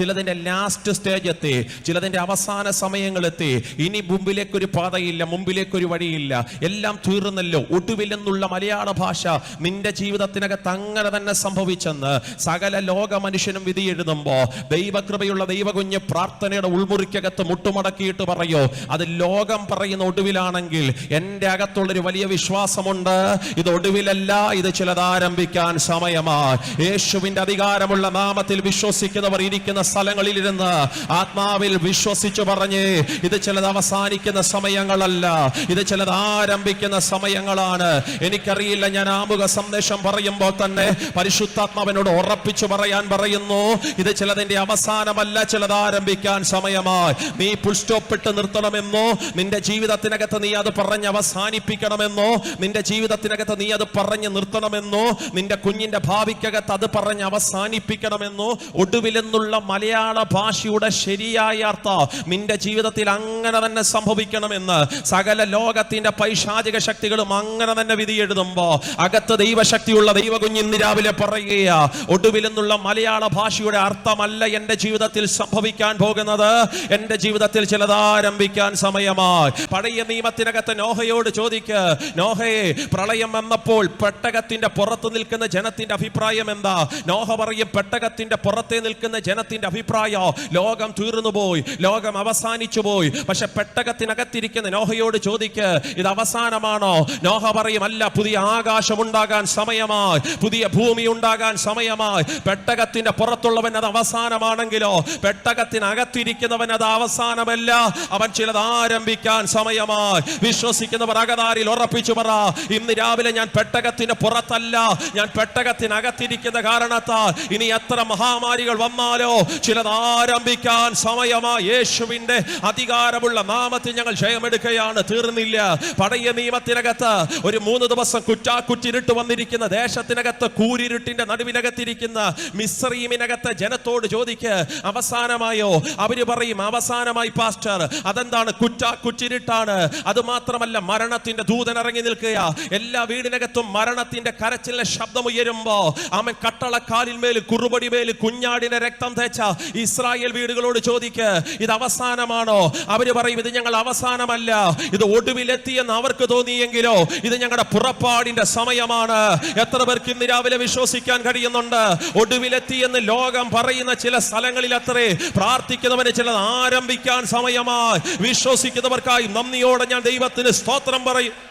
ചിലതിന്റെ last stage എത്തി ചിലതിന്റെ അവസാന സമയങ്ങളെത്തി ഇനി മുമ്പിലേക്കൊരു പാതയില്ല മുമ്പിലേക്കൊരു വഴിയില്ല. എല്ലാം തീർന്നല്ലോ. ഒടുവിലെന്നുള്ള മലയാള ഭാഷ നിന്റെ ജീവിതത്തിനകത്ത് അങ്ങനെ തന്നെ സംഭവിച്ചെന്ന് സകല ലോക മനുഷ്യനും വിധി എഴുതുമ്പോൾ ദൈവകൃപയുള്ള ദൈവകുഞ്ഞ് പ്രാർത്ഥനയുടെ ഉൾമുറിക്കകത്ത് മുട്ടുമടക്കിയിട്ട് പറയോ അത് ലോകം പറയുന്ന ഒടുവിലാണെങ്കിൽ എന്റെ അകത്തുള്ളൊരു വലിയ വിശ്വാസമുണ്ട്. ഇത് ഒടുവിലല്ല ഇത് ചിലതാരംഭിക്കാൻ സമയമാണ് യേശുവിന്റെ അധികാരമുള്ള നാമത്തിൽ വിശ്വസിക്കുന്നവർ ഇരിക്കുന്ന സ്ഥലങ്ങളിലിരുന്ന് ആത്മാവിൽ വിശ്വസിച്ചു പറഞ്ഞ് ഇത് ചിലത് അവസാനിക്കുന്ന സമയങ്ങളല്ല ഇത് ചിലത് ആരംഭിക്കുന്ന സമയങ്ങളാണ്. എനിക്കറിയില്ല ഞാൻ ആമുഖ സന്ദേശം പറയുമ്പോൾ തന്നെ പരിശുദ്ധാത്മാവിനോട് ഉറപ്പിച്ചു പറയാൻ പറയുന്നു ഇത് ചിലതിന്റെ അവസാനമല്ല ചിലത് ആരംഭിക്കാൻ സമയമായി. നീ ഫുൾ സ്റ്റോപ്പ് ഇട്ട് നിർത്തണമെന്നോ നിന്റെ ജീവിതത്തിനകത്ത് നീ അത് പറഞ്ഞ് അവസാനിപ്പിക്കണമെന്നോ നിന്റെ ജീവിതത്തിനകത്ത് നീ അത് പറഞ്ഞ് നിർത്തണമെന്നോ നിന്റെ കുഞ്ഞിന്റെ ഭാവിക്കകത്ത് അത് പറഞ്ഞ് അവസാനിപ്പിക്കണമെന്നോ ഒടുവിലെന്നുള്ള മലയാള ഭാഷയുടെ ശരിയായ അർത്ഥം നിന്റെ ജീവിതത്തിൽ അങ്ങനെ തന്നെ സംഭവിക്കണമെന്ന് സകല ലോകത്തിന്റെ പൈശാചിക ശക്തികളും അങ്ങനെ തന്നെ വിധി എഴുതുമ്പോ അകത്ത് ദൈവശക്തിയുള്ള ദൈവകുഞ്ഞ് ഇന്ന് രാവിലെ പറയുക ഒടുവിലെന്നുള്ള മലയാള ഭാഷയുടെ അർത്ഥമല്ല എന്റെ ജീവിതത്തിൽ സംഭവിക്കാൻ പോകുന്നത്. എന്റെ ജീവിതത്തിൽ ചിലതാരംഭിക്കാൻ സമയമായി. പഴയ നിയമത്തിനകത്ത് നോഹയോട് ചോദിക്ക് നോഹയെ പ്രളയം വന്നപ്പോൾ പെട്ടകത്തിന്റെ പുറത്ത് നിൽക്കുന്ന ജനത്തിന്റെ അഭിപ്രായം എന്താ? നോഹ പറയും പെട്ടകത്തിന്റെ പുറത്തെ നിൽക്കുന്ന ജനത്തിന്റെ അഭിപ്രായം ലോകം തീർന്നു പോയി ലോകം അവസാനിച്ചു പോയി പക്ഷെ പെട്ടകത്തിനകത്തിരിക്കുന്ന നോഹയോട് ചോദിക്ക് ഇത് അവസാനമാണോ? നോഹ പറയും അല്ല പുതിയ ആകാശം ഉണ്ടാകാൻ സമയമായി പുതിയ ഭൂമി ഉണ്ടാകാൻ സമയമായി. പെട്ടകത്തിന്റെ പുറത്തുള്ളവൻ അത് അവസാനമാണെങ്കിലോ? പെട്ടകത്തിനകത്തിരിക്കുന്നവൻ അത് അവസാനമല്ല. അവൻ ചിലത് ആരംഭിക്കാൻ സമയമായി. വിശ്വസിക്കുന്നവർ അകതാരിൽ ഉറപ്പിച്ചു പറ ഇന്ന് രാവിലെ ഞാൻ പെട്ടകത്തിന് പുറത്തല്ല. ഞാൻ പെട്ടകത്തിനകത്തിരിക്കുന്ന കാരണത്താൽ ഇനി എത്ര മഹാമാരികൾ വന്നാലോ? ചിലത് ആരംഭിക്കാൻ സമയമായി യേശുവിന്റെ അധികാരമുള്ള നാമത്തിൽ ഞങ്ങൾ ജയമെടുക്കുകയാണ്. തീർന്നില്ല. പഴയ നിയമത്തിനകത്ത് ഒരു മൂന്ന് ദിവസം കുറ്റാക്കുറ്റിരുട്ട് വന്നിരിക്കുന്ന ദേശത്തിനകത്ത് കൂരിരുട്ടിന്റെ നടുവിനകത്തിരിക്കുന്ന മിശ്രീമിനകത്ത് ജനത്തോട് ചോദിക്ക് അവസാനമായോ? അവർ പറയും അവസാനമായി പാസ്റ്റർ. അതെന്താണ്? കുറ്റാക്കുറ്റിരുട്ടാണ്. അത് മാത്രമല്ല മരണത്തിന്റെ ദൂതൻ ഇറങ്ങി നിൽക്കുക എല്ലാ വീടിനകത്തും മരണത്തിന്റെ കരച്ചിലെ ശബ്ദം ഉയരുമ്പോ അവൻ കട്ടളക്കാലിന്മേൽ കുറുപടി മേൽ കുഞ്ഞാടിനെ രക്തം തേച്ച ഇസ്രായേൽ വീടുകളോട് ചോദിക്ക് ഇത് അവസാനമാണോ? അവർ പറയും ഇത് ഞങ്ങൾ അവസാനമല്ല. ഇത് ഒടുവിലെത്തിയെന്ന് അവർക്ക് തോന്നിയെങ്കിലോ ഇത് ഞങ്ങളുടെ പുറപ്പാടിന്റെ സമയമാണ്. എത്ര പേർക്ക് ഇന്ന് രാവിലെ വിശ്വസിക്കാൻ കഴിയുന്നുണ്ട്? ഒടുവിലെത്തി എന്ന് ലോകം പറയുന്ന ചില സ്ഥലങ്ങളിൽ അത്രേ പ്രാർത്ഥിക്കുന്നവന് ചിലത് ആരംഭിക്കാൻ സമയമായി. വിശ്വസിക്കുന്നവർക്കായി നന്ദിയോടെ ഞാൻ ദൈവത്തിന് സ്തോത്രം പറയും.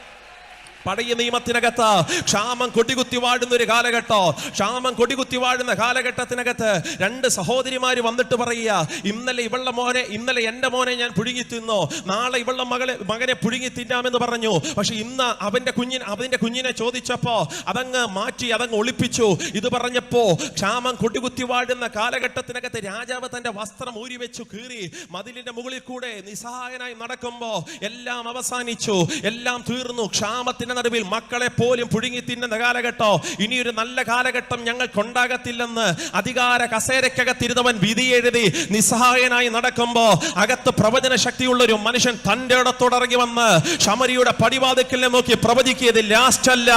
പഴയ നിയമത്തിനകത്ത് ക്ഷാമം കൊടികുത്തി വാഴുന്ന ഒരു കാലഘട്ടം. ക്ഷാമം കൊടികുത്തി വാഴുന്ന കാലഘട്ടത്തിനകത്ത് രണ്ട് സഹോദരിമാര് വന്നിട്ട് പറയുക ഇന്നലെ ഇവളുടെ മോനെ ഇന്നലെ എന്റെ മോനെ ഞാൻ പുഴുങ്ങി തിന്നോ. നാളെ ഇവളുടെ മകളെ മകനെ പുഴുങ്ങി തിന്നാമെന്ന് പറഞ്ഞു. പക്ഷെ ഇന്ന് അവന്റെ കുഞ്ഞിന് അവന്റെ കുഞ്ഞിനെ ചോദിച്ചപ്പോ അതങ്ങ് മാറ്റി അതങ്ങ് ഒളിപ്പിച്ചു. ഇത് പറഞ്ഞപ്പോ ക്ഷാമം കൊടികുത്തി വാഴുന്ന കാലഘട്ടത്തിനകത്ത് രാജാവ് തന്റെ വസ്ത്രം ഊരി വെച്ചു കീറി മതിലിന്റെ മുകളിൽ കൂടെ നിസ്സഹായനായി നടക്കുമ്പോ എല്ലാം അവസാനിച്ചു. എല്ലാം തീർന്നു. ക്ഷാമത്തിന്റെ നടുവിൽ മക്കളെ പോലും പുഴുങ്ങി തിന്നുന്ന കാലഘട്ടം ഇനിയൊരു നല്ല കാലഘട്ടം ഞങ്ങൾക്കുണ്ടാകത്തില്ലെന്ന് അധികാര കസേരക്കകത്തിരുന്നവൻ വിധി എഴുതി നിസ്സഹായനായി നടക്കുമ്പോൾ അകത്ത് പ്രവചന ശക്തിയുള്ള ഒരു മനുഷ്യൻ തന്റെ ഇടത്തോടറങ്ങി വന്ന് ശമരിയുടെ പടിവാതിക്കലിനെ നോക്കി പ്രവചിക്കിയത് ലാസ്റ്റ് അല്ല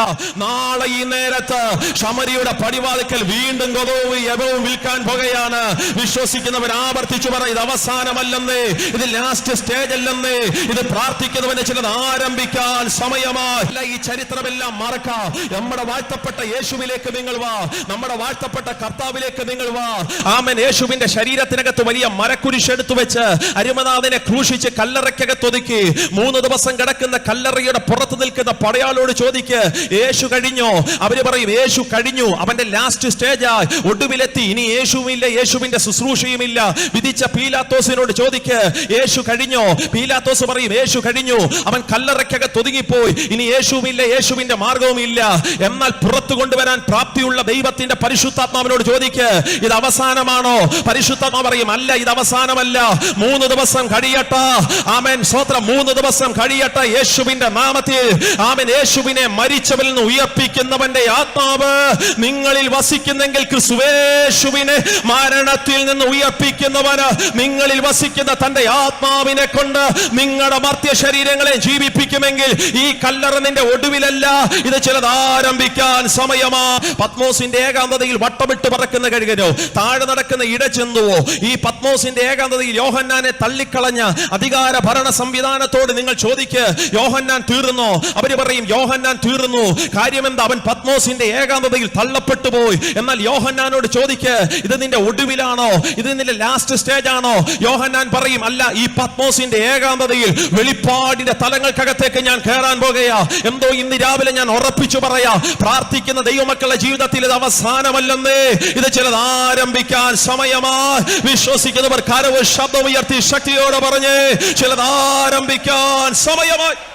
നാളെ ഈ നേരത്ത് ശമരിയുടെ പടിവാതിക്കൽ വീണ്ടും കൊതവും യവവും വിൽക്കാൻ പോകുകയാണ്. വിശ്വസിക്കുന്നവൻ ആവർത്തിച്ചു പറ ഇത് അവസാനമല്ലെന്നേ ഇത് ലാസ്റ്റ് സ്റ്റേജ് അല്ലെന്നേ ഇത് പ്രാർത്ഥിക്കുന്നവന് ചിലത് ആരംഭിക്കാൻ സമയമായി. ഈ ചരിത്രമെല്ലാം മറക്കാം. നമ്മുടെ വാഴ്ത്തപ്പെട്ട യേശുവിലേക്ക് നിങ്ങൾ വാ. നമ്മുടെ വാഴ്ത്തപ്പെട്ട കർത്താവിലേക്ക് നിങ്ങൾ വാ. ആമൻ. യേശുവിന്റെ ശരീരത്തിനകത്ത് വലിയ മരക്കുരിശ് എടുത്തു വെച്ച് അരുമനാഥനെ ക്രൂശിച്ച് കല്ലറയ്ക്കകത്ത് ഒതുക്കി. മൂന്ന് ദിവസം കിടക്കുന്ന കല്ലറയുടെ പുറത്ത് നിൽക്കുന്ന പടയാളോട് ചോദിക്ക് യേശു കഴിഞ്ഞോ? അവർ പറയും യേശു കഴിഞ്ഞു. അവന്റെ ലാസ്റ്റ് സ്റ്റേജായി ഒടുവിലെത്തി. ഇനി യേശുവില്ല യേശുവിന്റെ ശുശ്രൂഷയുമില്ല. വിധിച്ച പീലാത്തോസിനോട് ചോദിക്ക് യേശു കഴിഞ്ഞോ? പീലാത്തോസ് പറയും യേശു കഴിഞ്ഞു. അവൻ കല്ലറയ്ക്കകത്ത് ഒതുങ്ങിപ്പോയി. ഇനി യേശുവില്ല യേശുവിന്റെ മാർഗവും ഇല്ല എന്നാൽ പുറത്തു കൊണ്ടുവരാൻ പ്രാപ്തിയുള്ള ദൈവത്തിന്റെ പരിശുദ്ധാത്മാവിനോട് ചോദിക്ക് ഇത് അവസാനമാണോ? പരിശുദ്ധാത്മാവ് പറയും അല്ല ഇത് അവസാനമല്ല. മൂന്ന് ദിവസം കഴിയട്ടെ. ആമൻ. സ്വത്രം മൂന്ന് ദിവസം കഴിയട്ടെ യേശുവിന്റെ നാമത്തിൽ. ആമൻ. യേശുവിനെ മരിച്ചവരിൽ നിന്ന് ഉയർപ്പിക്കുന്നവന്റെ ആത്മാവ് നിങ്ങളിൽ വസിക്കുന്നെങ്കിൽ ക്രിസ്തുവേശുവിനെ മരണത്തിൽ നിന്ന് ഉയർപ്പിക്കുന്നവന് നിങ്ങളിൽ വസിക്കുന്ന തന്റെ ആത്മാവിനെ കൊണ്ട് നിങ്ങളുടെ മർത്യ ശരീരങ്ങളെ ജീവിപ്പിക്കുമെങ്കിൽ ഈ കല്ലറ നിന്റെ ചിലതിന്റെ ഒടുവിലല്ല. ഇത് ചിലത് ആരംഭിക്കാൻ സമയമാ. പത്മോസിന്റെ ഏകാന്തതയിൽ വട്ടമിട്ട് പറക്കുന്ന കഴുകനോ താഴെ നടക്കുന്ന ഇടചെന്തുവോ ഈ പത്മോസിന്റെ ഏകാന്തതയിൽ യോഹന്നാനെ തള്ളിക്കളഞ്ഞ അധികാര ഭരണ സംവിധാനത്തോട് നിങ്ങൾ ചോദിക്ക് യോഹന്നാൻ തീർന്നോ? അവർ പറയും യോഹന്നാൻ തീർന്നു. കാര്യമെന്താ? അവൻ പത്മോസിന്റെ ഏകാന്തതയിൽ തള്ളപ്പെട്ടു പോയി. എന്നാൽ യോഹന്നാനോട് ചോദിക്ക് ഇത് നിന്റെ ഒടുവിലാണോ? ഇത് നിന്റെ ലാസ്റ്റ് സ്റ്റേജ് ആണോ? യോഹന്നാൻ പറയും അല്ല ഈ പത്മോസിന്റെ ഏകാന്തതയിൽ വെളിപ്പാടിന്റെ തലങ്ങൾക്കകത്തേക്ക് ഞാൻ കയറാൻ പോകുകയാ. എന്തോ ഇന്ന് രാവിലെ ഞാൻ ഉറപ്പിച്ചു പറയാ. പ്രാർത്ഥിക്കുന്ന ദൈവമക്കളുടെ ജീവിതത്തിൽ ഇത് അവസാനമല്ലെന്നേ. ഇത് ചിലത് ആരംഭിക്കാൻ സമയമാ. വിശ്വസിക്കുന്നവർ കരവ് ശബ്ദം ഉയർത്തി ശക്തിയോടെ പറഞ്ഞ്. ചിലത് ആരംഭിക്കാൻ സമയമായി.